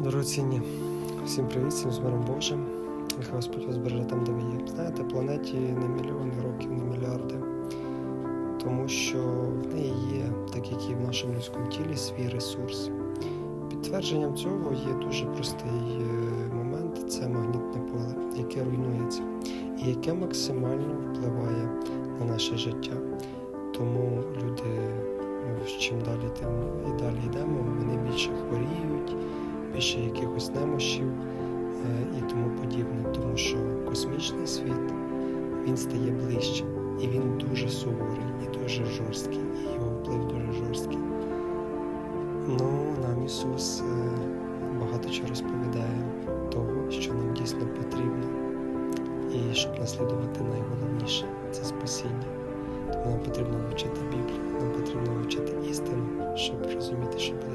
Дорогоцінні, всім привіт, всім з миром Божим. Нехай Господь вас береже там, де ви є. Знаєте, планеті не мільйони років, не мільярди. Тому що в неї є, так як і в нашому людському тілі, свій ресурс. Підтвердженням цього є дуже простий е, момент це магнітне поле, яке руйнується і яке максимально впливає на наше життя. Тому люди, ну, чим далі, тим і далі йдемо, вони більше якихось немощів е, і тому подібне, тому що космічний світ він стає ближче, і він дуже суворий, і дуже жорсткий, і його вплив дуже жорсткий. Ну, нам Ісус е, багато чого розповідає того, що нам дійсно потрібно, і щоб наслідувати найголовніше це спасіння. Тому нам потрібно вивчити Біблію, нам потрібно вивчити істину, щоб розуміти, що далі.